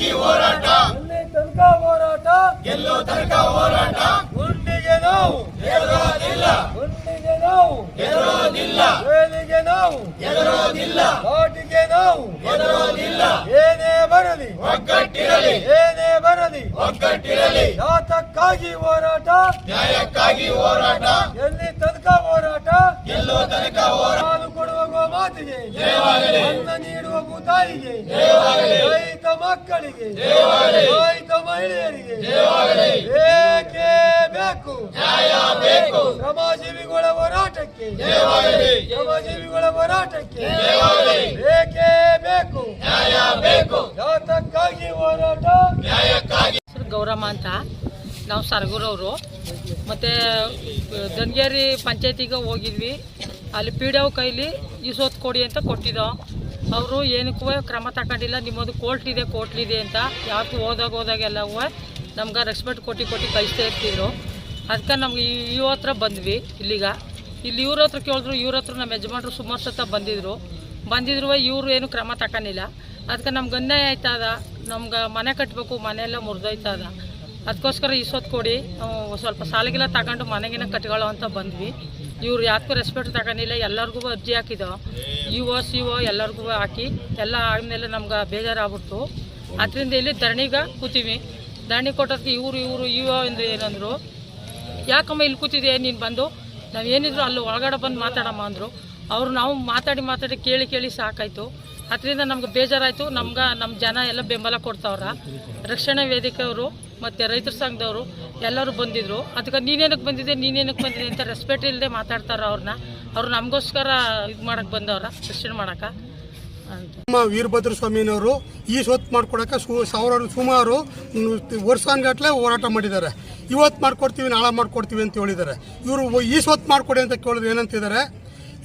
ನ್ಯಾಯಕ್ಕಾಗಿ ಹೋರಾಟ. ತನಕ ಹೋರಾಟ. ಗೆಲ್ಲೋ ತನಕ ಹೋರಾಟ. ಗುಂಡಿಗೆ ನಾವು. ಗೆಲ್ಲೋದಿಲ್ಲ. ಗುಂಡಿಗೆ ನಾವು. ಗೆಲ್ಲೋದಿಲ್ಲ. ಏನಿಗೆ ನಾವು. ಗೆಲ್ಲೋದಿಲ್ಲ. ಓಟಿಗೆ ನಾವು. ಗೆಲ್ಲೋದಿಲ್ಲ. ಏನೇ ಬರಲಿ. ಒಗ್ಗಟ್ಟಿರಲಿ. ಏನೇ ಬರಲಿ. ಒಗ್ಗಟ್ಟಿರಲಿ. ಯಾತಕ್ಕಾಗಿ ಹೋರಾಟ. ನ್ಯಾಯಕ್ಕಾಗಿ ಹೋರಾಟ. ಎಲ್ಲಿ ತನಕ ಹೋರಾಟ. ಗೆಲ್ಲೋ ತನಕ ಹೋರಾಟ. ಅನ್ನ ನೀಡುವ ಭೂತಾಯಿಗೆ ಜಯವಾಗಲಿ. ರೈತ ಮಕ್ಕಳಿಗೆ. ಜಯವಾಗಲಿ. ರೈತ ಮಹಿಳೆಯರಿಗೆ. ಜಯವಾಗಲಿ. ಬೇಕೇ ಬೇಕು. ನ್ಯಾಯ ಬೇಕು. ಶ್ರಮಜೀವಿಗಳ ಹೋರಾಟಕ್ಕೆ. ಜಯವಾಗಲಿ. ಶ್ರಮಜೀವಿಗಳ ಹೋರಾಟಕ್ಕೆ. ಜಯವಾಗಲಿ. ಬೇಕೇ ಬೇಕು. ನ್ಯಾಯ ಬೇಕು. ಯಾತಕ್ಕಾಗಿ ಹೋರಾಟ. ಗೌರಮ್ಮ ಅಂತ. ನಾವು ಸರ್ಗೂರವರು. ಮತ್ತು ದಂಗೇರಿ ಪಂಚಾಯತಿಗೆ ಹೋಗಿದ್ವಿ. ಅಲ್ಲಿ ಪಿ ಕೈಲಿ ಇಸೋತ್ ಕೊಡಿ ಅಂತ ಕೊಟ್ಟಿದ್ದೋ ಅವರು ಏನಕ್ಕೂ ಕ್ರಮ ತಗೊಂಡಿಲ್ಲ. ನಿಮ್ಮದು ಕೋರ್ಟ್ ಇದೆ ಕೋರ್ಟ್ಲಿದೆ ಅಂತ ಯಾವತ್ತು ಹೋದಾಗ ಹೋದಾಗೆಲ್ಲವೂ ನಮ್ಗೆ ರೆಸ್ಪೆಕ್ಟ್ ಕೊಟ್ಟು ಕೊಟ್ಟು ಕಳಿಸ್ತಾ ಇರ್ತಿದ್ರು. ಅದಕ್ಕೆ ನಮ್ಗೆ ಇವ್ರ ಹತ್ರ ಬಂದ್ವಿ ಇಲ್ಲಿಗ. ಇಲ್ಲಿ ಇವ್ರ ಹತ್ರ ಕೇಳಿದ್ರು, ಇವ್ರ ಹತ್ರ ನಮ್ಮ ಯಜಮಾನ್ರು ಸುಮಾರು ಸತ ಬಂದಿದ್ರು. ಬಂದಿದ್ರು ಇವರು ಏನು ಕ್ರಮ ತಗೊಂಡಿಲ್ಲ. ಅದಕ್ಕೆ ನಮ್ಗೆ ಅನ್ಯಾಯ ಆಯ್ತದ. ನಮ್ಗೆ ಮನೆ ಕಟ್ಟಬೇಕು ಮನೆಯೆಲ್ಲ ಮುರಿದೋಯ್ತದ. ಅದಕ್ಕೋಸ್ಕರ ಇಸೋತ್ ಕೊಡಿ. ಸ್ವಲ್ಪ ಸಾಲಿಗೆಲ್ಲ ತಗೊಂಡು ಮನೆಗಿನ ಕಟ್ಕೊಳ್ಳೋ ಅಂತ ಬಂದ್ವಿ. ಇವ್ರು ಯಾಕೂ ರೆಸ್ಪೆಕ್ಟ್ ತಗೊಂಡಿಲ್ಲ ಎಲ್ಲರಿಗೂ ಅರ್ಜಿ ಹಾಕಿದೋ ಯು ಒ ಸಿ ಒ ಎಲ್ಲರಿಗೂ ಹಾಕಿ, ಎಲ್ಲ ಆದಮೇಲೆ ನಮ್ಗೆ ಬೇಜಾರಾಗ್ಬಿಡ್ತು. ಅದರಿಂದ ಇಲ್ಲಿ ಧರಣಿಗೆ ಕೂತೀವಿ. ಧರಣಿ ಕೊಟ್ಟೋದಕ್ಕೆ ಇವರು ಇವರು ಯು ಒ ಎಂದು ಏನಂದರು, ಯಾಕಮ್ಮ ಇಲ್ಲಿ ಕೂತಿದೆ ನೀನು ಬಂದು? ನಾವು ಏನಿದ್ರು ಅಲ್ಲಿ ಒಳಗಡೆ ಬಂದು ಮಾತಾಡಮ್ಮ ಅಂದರು. ಅವರು ನಾವು ಮಾತಾಡಿ ಮಾತಾಡಿ ಕೇಳಿ ಕೇಳಿ ಸಾಕಾಯಿತು. ಅದರಿಂದ ನಮ್ಗೆ ಬೇಜಾರಾಯಿತು. ನಮ್ಗೆ ನಮ್ಮ ಜನ ಎಲ್ಲ ಬೆಂಬಲ ಕೊಡ್ತಾವ್ರ. ರಕ್ಷಣಾ ವೇದಿಕೆಯವರು ಮತ್ತು ರೈತರ ಸಂಘದವರು ಎಲ್ಲರೂ ಬಂದಿದ್ರು. ಅದಕ್ಕೆ ನೀನೇನಕ್ಕೆ ಬಂದಿದೆ ನೀನೇನಕ್ಕೆ ಬಂದಿದೆ ಅಂತ ರೆಸ್ಪೆಕ್ಟ್ ಇಲ್ಲದೆ ಮಾತಾಡ್ತಾರೆ ಅವ್ರನ್ನ ಅವ್ರು ನಮಗೋಸ್ಕರ ಇದು ಮಾಡಕ್ಕೆ ಬಂದವ್ರ ರಕ್ಷಣೆ ಮಾಡೋಕೆ. ನಮ್ಮ ವೀರಭದ್ರ ಸ್ವಾಮಿನವರು ಈ ಸ್ವತ್ತು ಮಾಡ್ಕೊಡೋಕೆ ಸು, ಸಾವಿರಾರು, ಸುಮಾರು ವರ್ಷಾನ್ಗಟ್ಲೆ ಹೋರಾಟ ಮಾಡಿದ್ದಾರೆ. ಇವತ್ತು ಮಾಡ್ಕೊಡ್ತೀವಿ, ನಾಳೆ ಮಾಡ್ಕೊಡ್ತೀವಿ ಅಂತ ಹೇಳಿದ್ದಾರೆ. ಇವರು ಈ ಸ್ವತ್ತು ಮಾಡ್ಕೊಡಿ ಅಂತ ಕೇಳಿದ್ರು ಏನಂತಿದ್ದಾರೆ?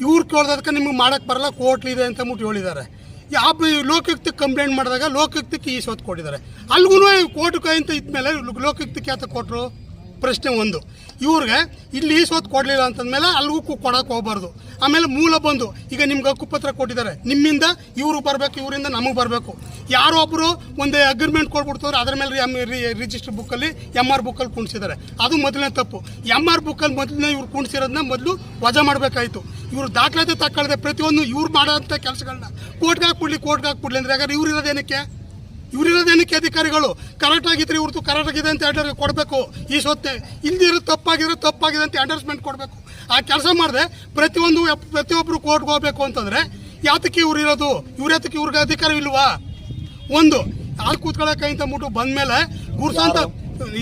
ಇವ್ರು ಕೇಳಿದಕ್ಕೆ ನಿಮ್ಗೆ ಮಾಡೋಕ್ಕೆ ಬರಲ್ಲ ಕೋರ್ಟ್ಲಿದೆ ಅಂತ ಅಂದ್ಬಿಟ್ಟು ಹೇಳಿದ್ದಾರೆ. ಯಾವ ಲೋಕಯುಕ್ತಕ್ಕೆ ಕಂಪ್ಲೇಂಟ್ ಮಾಡಿದಾಗ ಲೋಕಯುಕ್ತಕ್ಕೆ ಈ ಸೋತ್ ಕೊಟ್ಟಿದ್ದಾರೆ. ಅಲ್ಗೂ ಕೋರ್ಟ್ ಕೈ ಅಂತ ಇದ್ಮೇಲೆ ಲೋಕಯುಕ್ತಕ್ಕೆ ಯಾತ ಕೊಟ್ಟರು ಪ್ರಶ್ನೆ ಒಂದು. ಇವ್ರಿಗೆ ಇಲ್ಲಿ ಸೋತ್ ಕೊಡಲಿಲ್ಲ ಅಂತಂದಮೇಲೆ ಅಲ್ಲಿಗೂ ಕೊಡೋಕೆ ಹೋಗ್ಬಾರ್ದು. ಆಮೇಲೆ ಮೂಲ ಬಂದು, ಈಗ ನಿಮ್ಗೆ ಹಕ್ಕುಪತ್ರ ಕೊಟ್ಟಿದ್ದಾರೆ. ನಿಮ್ಮಿಂದ ಇವರು ಬರಬೇಕು, ಇವರಿಂದ ನಮಗೆ ಬರಬೇಕು. ಯಾರೋ ಒಬ್ಬರು ಒಂದು ಅಗ್ರಿಮೆಂಟ್ ಕೊಟ್ಬಿಡ್ತಾರೆ ಅದ್ರ ಮೇಲೆ ಎಂ ರಿಜಿಸ್ಟರ್ ಬುಕ್ಕಲ್ಲಿ ಎಂ ಆರ್ ಬುಕ್ಕಲ್ಲಿ ಕುಣಿಸಿದ್ದಾರೆ. ಅದು ಮೊದಲನೇ ತಪ್ಪು. ಎಂ ಆರ್ ಬುಕ್ಕಲ್ಲಿ ಮೊದಲನೇ ಇವ್ರು ಕುಣಿಸಿರೋದನ್ನ ಮೊದಲು ವಜಾ ಮಾಡಬೇಕಾಯಿತು. ಇವರು ದಾಖಲಾತಿ ತಗೊಳ್ಳದೆ ಪ್ರತಿಯೊಂದು ಇವ್ರು ಮಾಡೋಂಥ ಕೆಲಸಗಳನ್ನ ಕೋರ್ಟ್ಗೆ ಹಾಕ್ಬಿಡ್ಲಿ ಕೋರ್ಟ್ಗೆ ಹಾಕ್ಬಿಡ್ಲಿ ಅಂದ್ರೆ ಯಾಕಂದ್ರೆ ಇವ್ರು ಇರೋದೇನಕ್ಕೆ ಇವರಿರೋದೇನಕ್ಕೆ ಅಧಿಕಾರಿಗಳು? ಕರೆಕ್ಟ್ ಆಗಿದ್ರೆ ಇವ್ರದ್ದು ಕರೆಕ್ಟ್ ಆಗಿದೆ ಅಂತ ಆರ್ಡರ್ ಕೊಡಬೇಕು. ಈ ಸೊತ್ತೆ. ಇಲ್ದಿರೋ ತಪ್ಪಾಗಿದ್ರೆ ತಪ್ಪಾಗಿದೆ ಅಂತ ಅಂಡರ್ಸ್ಮೆಂಟ್ ಕೊಡಬೇಕು. ಆ ಕೆಲಸ ಮಾಡಿದೆ ಪ್ರತಿಯೊಂದು ಪ್ರತಿಯೊಬ್ಬರು ಕೋರ್ಟ್ಗೆ ಹೋಗ್ಬೇಕು ಅಂತಂದರೆ ಯಾತಕ್ಕೆ ಇವ್ರು ಇರೋದು ಇವ್ರ ಯಾತಕ್ಕೆ ಇವ್ರಿಗೆ ಅಧಿಕಾರ ಇಲ್ವಾ? ಒಂದು ಕೂತ್ಕೊಳ್ಳೋ ಕೈ ಅಂತ ಬಂದ ಮೇಲೆ ಗುರುಸಾಂತ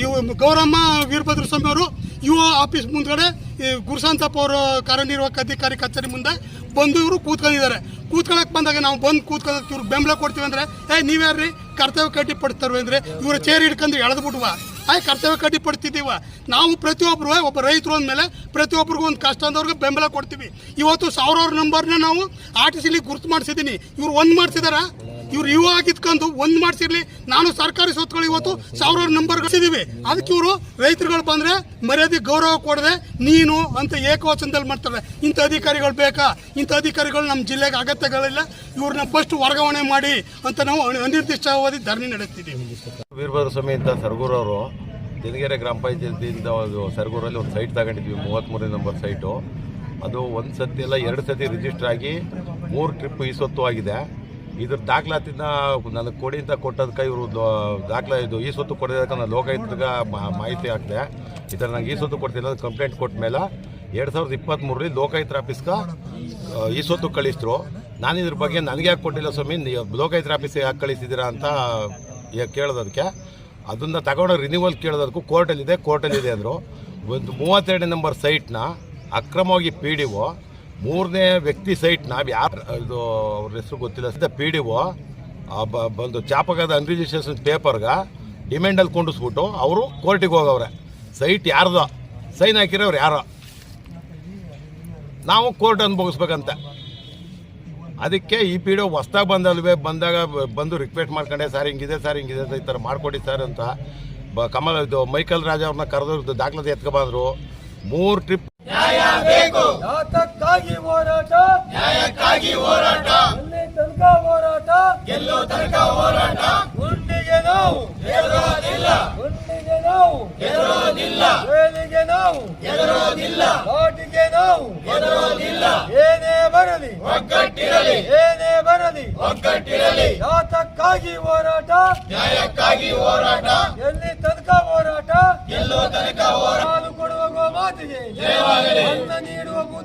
ಇವು ಗೌರಮ್ಮ ವೀರಭದ್ರ ಸ್ವಾಮಿ ಅವರು ಯು ಆಫೀಸ್ ಮುಂದ್ಗಡೆ ಈ ಗುರುಸಾಂತಪ್ಪ ಅವರು ಕಾರ್ಯನಿರ್ವಾಹಕ ಅಧಿಕಾರಿ ಕಚೇರಿ ಮುಂದೆ ಬಂದು ಇವರು ಕೂತ್ಕೊಂಡಿದ್ದಾರೆ. ಕೂತ್ಕೊಳ್ಳೋಕೆ ಬಂದಾಗ ನಾವು ಬಂದು ಕೂತ್ಕೊಳ್ಳೋಕೆ ಇವ್ರಿಗೆ ಬೆಂಬಲ ಕೊಡ್ತೀವಿ ಅಂದ್ರೆ ಏ ನೀವ್ಯಾರ್ರಿ? ಕರ್ತವ್ಯ ಕಟ್ಟಿ ಪಡ್ತಾರೆ ಅಂದರೆ ಇವರು ಚೇರ್ ಹಿಡ್ಕೊಂಡು ಎಳೆದು ಬಿಡುವ ಆಯ್ ಕರ್ತವ್ಯ ಕಟ್ಟಿ ಪಡ್ತಿದ್ದೀವ ನಾವು ಪ್ರತಿಯೊಬ್ಬರು ಒಬ್ಬ ರೈತರು ಅಂದಮೇಲೆ ಪ್ರತಿಯೊಬ್ಬರಿಗೂ ಒಂದು ಕಷ್ಟ ಅಂದವ್ರಿಗೆ ಬೆಂಬಲ ಕೊಡ್ತೀವಿ. ಇವತ್ತು ಸಾವಿರಾರು ನಂಬರ್ನ ನಾವು ಆರ್ ಟಿ ಸಿಲಿ ಗುರುತು ಮಾಡಿಸಿದ್ದೀನಿ. ಇವ್ರು ಒಂದು ಮಾಡಿಸಿದಾರ? ಇವ್ರು ಇವಾಗ ಆಗಿದ್ಕೊಂಡು ಒಂದು ಮಾಡಿಸಿರ್ಲಿ, ನಾನು ಸರ್ಕಾರಿ ಸ್ವತ್ತುಗಳು ಇವತ್ತು ಸಾವಿರಾರು ನಂಬರ್ ಗಳಿಸಿದೀವಿ. ಅದಕ್ಕೆ ಇವರು ರೈತರುಗಳು ಬಂದ್ರೆ ಮರ್ಯಾದೆ ಗೌರವ ಕೊಡದೆ ನೀನು ಅಂತ ಏಕವಚನದಲ್ಲಿ ಮಾಡ್ತಾರೆ. ಇಂಥ ಅಧಿಕಾರಿಗಳು ಬೇಕಾ? ಇಂಥ ಅಧಿಕಾರಿಗಳು ನಮ್ಮ ಜಿಲ್ಲೆಗೆ ಅಗತ್ಯಗಳಿಲ್ಲ. ಇವ್ರನ್ನ ಫಸ್ಟ್ ವರ್ಗಾವಣೆ ಮಾಡಿ ಅಂತ ನಾವು ಅನಿರ್ದಿಷ್ಟಾವಧಿ ಧರಣಿ ನಡೆಸ್ತಿದ್ದೀವಿ. ವೀರಭದ್ರ ಸ್ವಾಮಿ ಅಂತ ಅವರು ದಿನಗೆರೆ ಗ್ರಾಮ ಪಂಚಾಯತಿಯಿಂದ ಒಂದು ಸರ್ಗೂರಲ್ಲಿ ಒಂದು ಸೈಟ್ ತಗೊಂಡಿದ್ವಿ ಮೂವತ್ತ್ಮೂರನೇ ನಂಬರ್ ಸೈಟು ಅದು ಒಂದು ಸತಿ ಎಲ್ಲ ಎರಡು ಸತಿ ರಿಜಿಸ್ಟರ್ ಆಗಿ ಮೂರು ಟ್ರಿಪ್ ಈ ಸೊತ್ತು ಆಗಿದೆ. ಇದ್ರ ದಾಖಲಾತಿನ ನನಗೆ ಕೊಡಿ ಅಂತ ಕೊಟ್ಟದಕ್ಕೆ ಇವರು ದಾಖಲಾ ಇದು ಈ ಸೊತ್ತು ಕೊಡೋದಕ್ಕೆ ನಾನು ಲೋಕಾಯುಕ್ತಗೆ ಮಾಹಿತಿ ಹಾಕಿದೆ. ಈ ಥರ ನಂಗೆ ಈ ಸೊತ್ತು ಕೊಡ್ತಿಲ್ಲ ಕಂಪ್ಲೇಂಟ್ ಕೊಟ್ಟ ಮೇಲೆ ಎರಡು ಸಾವಿರದ ಇಪ್ಪತ್ತ್ಮೂರಲ್ಲಿ ಲೋಕಾಯುಕ್ತ ಆಫೀಸ್ಗೆ ಈ ಸೊತ್ತು ಕಳಿಸಿದ್ರು. ನಾನು ಇದ್ರ ಬಗ್ಗೆ ನನಗೆ ಯಾಕೆ ಕೊಟ್ಟಿಲ್ಲ ಸ್ವಾಮಿ? ಲೋಕಾಯುಕ್ತ ಆಫೀಸಿಗೆ ಯಾಕೆ ಕಳಿಸಿದ್ದೀರಾ ಅಂತ ಕೇಳೋದಕ್ಕೆ ಅದನ್ನು ತಗೊಂಡು ರಿನ್ಯೂವಲ್ ಕೇಳೋದಕ್ಕೂ ಕೋರ್ಟಲ್ಲಿದೆ ಕೋರ್ಟಲ್ಲಿದೆ ಅಂದರು. ಒಂದು ಮೂವತ್ತೆರಡನೇ ನಂಬರ್ ಸೈಟ್ನ ಅಕ್ರಮವಾಗಿ ಪಿ ಡಿ ಒ ಮೂರನೇ ವ್ಯಕ್ತಿ ಸೈಟ್ ನಾವು ಯಾರು ಇದು ಅವ್ರ ಹೆಸರು ಗೊತ್ತಿಲ್ಲ. ಪಿ ಡಿ ಒ ಬಂದು ಚಾಪಕದ ಅನ್ರಿಜಿಸ್ಟ್ರೇಷನ್ ಪೇಪರ್ಗೆ ಡಿಮ್ಯಾಂಡಲ್ಲಿ ಕೊಂಡಿಸ್ಬಿಟ್ಟು ಅವರು ಕೋರ್ಟಿಗೆ ಹೋಗವ್ರೆ. ಸೈಟ್ ಯಾರ್ದೋ? ಸೈನ್ ಹಾಕಿರೋರು ಯಾರೋ? ನಾವು ಕೋರ್ಟ್ ಅನುಭವಿಸ್ಬೇಕಂತ ಅದಕ್ಕೆ ಈ ಪಿ ಡಿ ಒ ಹೊಸ್ದಾಗ ಬಂದಲ್ವೇ ಬಂದಾಗ ಬಂದು ರಿಕ್ವೆಸ್ಟ್ ಮಾಡ್ಕೊಂಡೆ ಸರ್ ಹಿಂಗಿದೆ ಸರ್ ಹಿಂಗಿದೆ ಅಂತ ಈ ಥರ ಮಾಡ್ಕೊಡಿ ಸರ್ ಅಂತ ಬ ಕಮಲ್ ಇದು ಮೈಕಲ್ ರಾಜ ಅವ್ರನ್ನ ಕರೆದು ದಾಖಲಾತಿ ಎತ್ಕೊಬಂದ್ರು ಮೂರು ಟ್ರಿಪ್ ಯಾತಕ್ಕಾಗಿ ಹೋರಾಟ. ನ್ಯಾಯಕ್ಕಾಗಿ ಹೋರಾಟ. ಅಲ್ಲಿ ತನಕ ಹೋರಾಟ. ಎಲ್ಲೋ ತನಕ ಹೋರಾಟ. ಗುಂಡಿಗೆ ನಾವು. ಹೆದರೋದಿಲ್ಲ ಗುಂಡಿಗೆ ನಾವು. ಹೆದರೋದಿಲ್ಲ ಬೇಲಿಗೆ ನಾವು. ಹೆದರೋದಿಲ್ಲ ಲಾಟಿಗೆ ನಾವು. ಹೆದರೋದಿಲ್ಲ ಏನೇ ಬರಲಿ. ಒಗ್ಗಟ್ಟಿರಲಿ. ಏನೇ ಬರಲಿ. ಒಗ್ಗಟ್ಟಿರಲಿ. ಯಾತಕ್ಕಾಗಿ ಹೋರಾಟ. ನ್ಯಾಯಕ್ಕಾಗಿ ಹೋರಾಟ. ಎಲ್ಲಿ ತನಕ ಹೋರಾಟ. ಎಲ್ಲೋ ತನಕ ಹೋರಾಟ. ಕೊಡುವ ಮಾತಿಗೆ ಜಯವಾಗಲಿ. ಅನ್ನ ನೀಡುವ